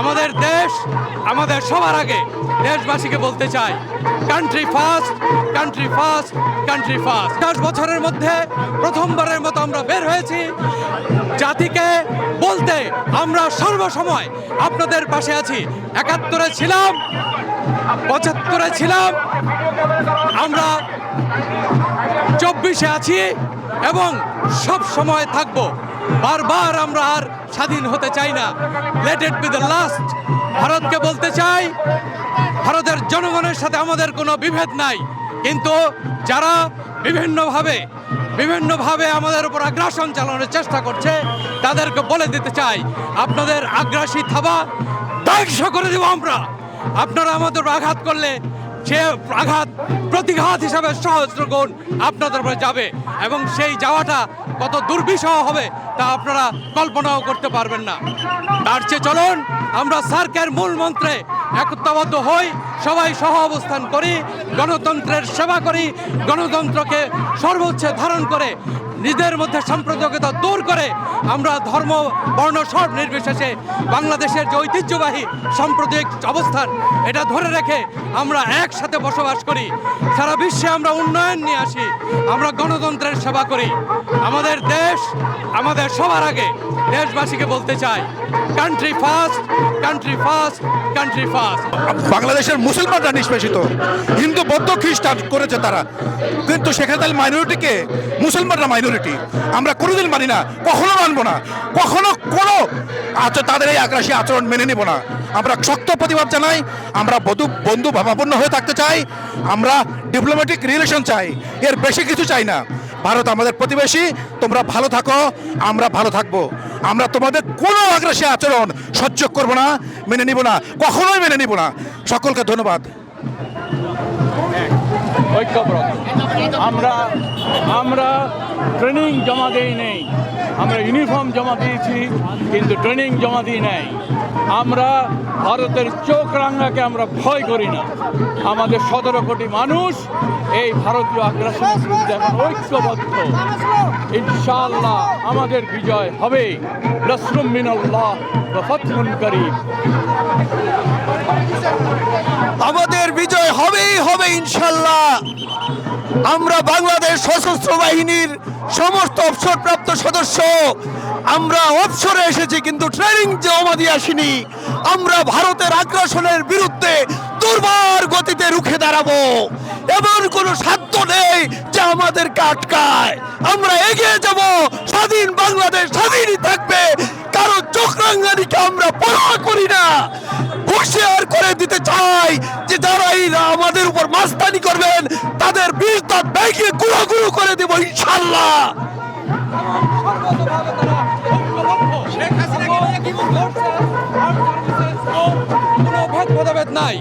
আমাদের দেশ, আমাদের সবার আগে দেশবাসীকে বলতে চাই country first country first country first দশ বছরের মধ্যে প্রথমবারের মতো আমরা বের হয়েছি। জাতিকে বলতে আমরা সর্বসময় আপনাদের পাশে আছি। একাত্তরে ছিলাম, পঁচাত্তরে ছিলাম, আমরা চব্বিশে আছি। এবং সব সময় থাকব। বারবার আমরা আর স্বাধীন হতে চাই না। Let it be the last ভারতকে বলতে চাই, ভারতের জনগণের সাথে আমাদের কোনো বিভেদ নাই। কিন্তু যারা বিভিন্নভাবে বিভিন্নভাবে আমাদের উপর আগ্রাসন চালানোর চেষ্টা করছে, তাদেরকে বলে দিতে চাই, আপনাদের আগ্রাসী থাবা ধ্বংস করে দেব আমরা। আপনারা আমাদের আঘাত করলে সে আঘাত, প্রতিঘাত হিসাবে সহস্র গুণ আপনাদের উপরে যাবে এবং সেই যাওয়াটা কত দুর্বিষহ হবে তা আপনারা কল্পনাও করতে পারবেন না। তার চেয়ে চলুন, আমরা সার্কের মূল মন্ত্রে একত্রবদ্ধ হই, সবাই সহ অবস্থান করি, গণতন্ত্রের সেবা করি, গণতন্ত্রকে সর্বোচ্চ ধারণ করে, নিজেদের মধ্যে সাম্প্রদায়িকতা দূর করে, আমরা ধর্ম, বর্ণ, সব নির্বিশেষে বাংলাদেশের যে ঐতিহ্যবাহী সাম্প্রদায়িক অবস্থান, এটা ধরে রেখে আমরা একসাথে বসবাস করি। সারা বিশ্বে আমরা উন্নয়ন নিয়ে আসি, আমরা গণতন্ত্রের সেবা করি। আমাদের দেশ, আমাদের সবার আগে দেশবাসীকে বলতে চাই country first country first country first বাংলাদেশের মুসলমানরা নিষ্পেষিত। হিন্দু, বৌদ্ধ, খ্রিস্টান করেছে তারা। কিন্তু সেখানে তাহলে মাইনরিটিকে মুসলমানরা মাইনরিটি। আমরা কোনোদিন মানি না, কখনো মানবো না, কখনো কোনো আচ্ছা তাদের এই আগ্রাসী আচরণ মেনে নেব না। আমরা শক্ত প্রতিবাদ জানাই, আমরা বধু, বন্ধু, ভাবাপন্ন হয়ে থাকতে চাই, আমরা ডিপ্লোম্যাটিক রিলেশন চাই, এর বেশি কিছু চাই না। ভারত আমাদের প্রতিবেশী, তোমরা ভালো থাকো, আমরা ভালো থাকব। আমরা তোমাদের কোনো আগ্রাসী আচরণ সহ্য করব না, মেনে নিব না, কখনোই মেনে নিব না। সকলকে ধন্যবাদ। আমরা আমরা ট্রেনিং জমা দেই নেই। আমরা ইউনিফর্ম জমা দিয়েছি কিন্তু ট্রেনিং জমা দিই নাই। আমরা ভারতের চোখ রাঙ্গাকে আমরা ভয় করি না। আমাদের সতেরো কোটি মানুষ এই ভারতীয় আগ্রাসনের বিরুদ্ধে এখন ঐক্যবদ্ধ। ইনশাআল্লাহ আমাদের বিজয় হবে। রসরুম মিনাল্লাহ ওয়া করিম। আমাদের বিজয় হবেই হবে ইনশাল্লাহ আমরা বাংলাদেশ সশস্ত্র বাহিনীর সমস্ত অবসরপ্রাপ্ত সদস্য, আমরা অবসরে এসেছি কিন্তু ট্রেনিং জমা দিয়ে আসিনি, আমরা ভারতের আগ্রাসনের বিরুদ্ধে দুর্বার গতিতে রুখে দাঁড়াবো। এমন কোনো সাধ্য নেই যা আমাদেরকে আটকায়। আমরা এগিয়ে যাব, স্বাধীন বাংলাদেশ স্বাধীনই থাকবে, কারও চক্রাঙ্গানিকে আমরা পরোয়া করি না। হুঁশিয়ার করে দিতে চাই যে যারা এই আমাদের উপর মাস্তানি করবেন, তাদের বীরতা ব্যাগে গুঁড়ো গুঁড়ো করে দেবো ইনশাল্লাহ নাই।